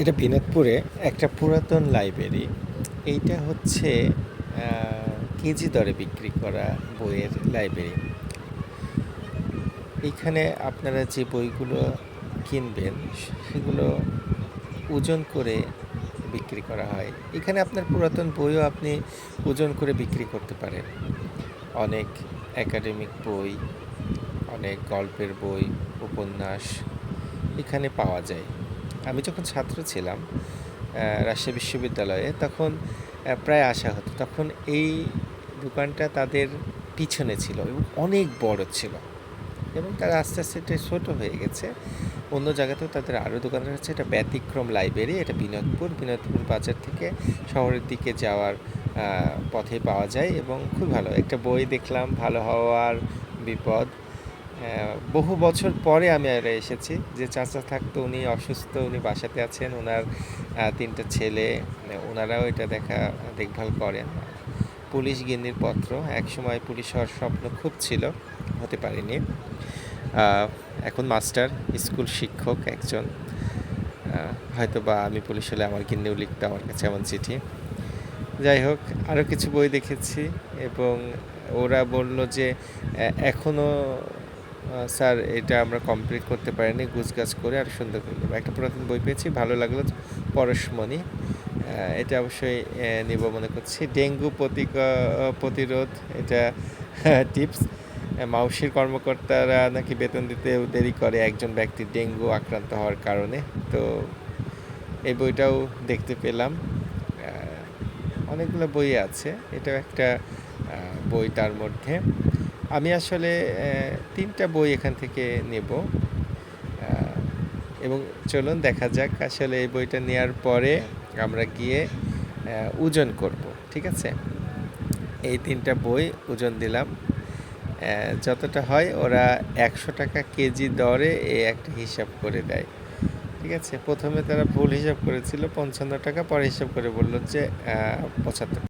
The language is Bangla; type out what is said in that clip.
এটা বিনোদপুরে একটা পুরাতন লাইব্রেরি এইটা হচ্ছে কেজি দরে বিক্রি করা বইয়ের লাইব্রেরি এইখানে আপনারা যে বইগুলো কিনবেন, সেগুলো ওজন করে বিক্রি করা হয়। এখানে আপনার পুরাতন বইও আপনি ওজন করে বিক্রি করতে পারেন। অনেক একাডেমিক বই, অনেক গল্পের বই, উপন্যাস এখানে পাওয়া যায়। আমি যখন ছাত্র ছিলাম রাজশাহী বিশ্ববিদ্যালয়ে, তখন প্রায় আসা হতো। তখন এই দোকানটা তাদের পিছনে ছিল এবং অনেক বড় ছিল। এবং তারা আস্তে আস্তে এটা ছোটো হয়ে গেছে। অন্য জায়গাতেও তাদের আরও দোকান রয়েছে। এটা ব্যতিক্রম লাইব্রেরি, এটা বিনোদপুর। বিনোদপুর বাজার থেকে শহরের দিকে যাওয়ার পথে পাওয়া যায় এবং খুব ভালো। একটা বই দেখলাম, ভালো হওয়ার বিপদ। বহু বছর পরে আমি আর এসেছি। যে চাচা থাকতো উনি অসুস্থ উনি বাসাতে আছেন। ওনার তিনটা ছেলে ওনারাও এটা দেখা দেখভাল করেন। পুলিশ গিন্নির পত্র একসময় পুলিশ হওয়ার স্বপ্ন খুব ছিল হতে পারিনি। এখন মাস্টার স্কুল শিক্ষক একজন। হয়তো বা আমি পুলিশ হলে আমার গিন্নিও লিখতো আমার কাছে এমন চিঠি। যাই হোক আরও কিছু বই দেখেছি এবং ওরা বলল যে এ- এখনও আহ, স্যার, এটা আমরা কমপ্লিট করতে পারিনি গুছগাছ করে আর সুন্দর করে দেবো একটা পুরাতন বই পেয়েছি, ভালো লাগল, পরশমণি। এটা অবশ্যই নিব মনে করছি। ডেঙ্গু প্রতিকা- প্রতিরোধ, এটা টিপস মাউসির কর্মকর্তারা নাকি বেতন দিতে দেরি করে, একজন ব্যক্তি ডেঙ্গু আক্রান্ত হওয়ার কারণে। তো এই বইটাও দেখতে পেলাম। অনেকগুলো বই আছে এটা একটা বই তার মধ্যে। আমি আসলে তিনটা বই এখান থেকে নেব। এবং চলুন দেখা যাক আসলে এই বইটা নেওয়ার পরে আমরা গিয়ে ওজন করব, ঠিক আছে? এই তিনটা বই ওজন দিলাম। যতটা হয় ওরা একশো টাকা কেজি দরে এই একটা হিসাব করে দেয়, ঠিক আছে? প্রথমে তারা ভুল হিসাব করেছিল, পঞ্চান্ন টাকা, পরে হিসাব করে বলল যে পঁচাত্তর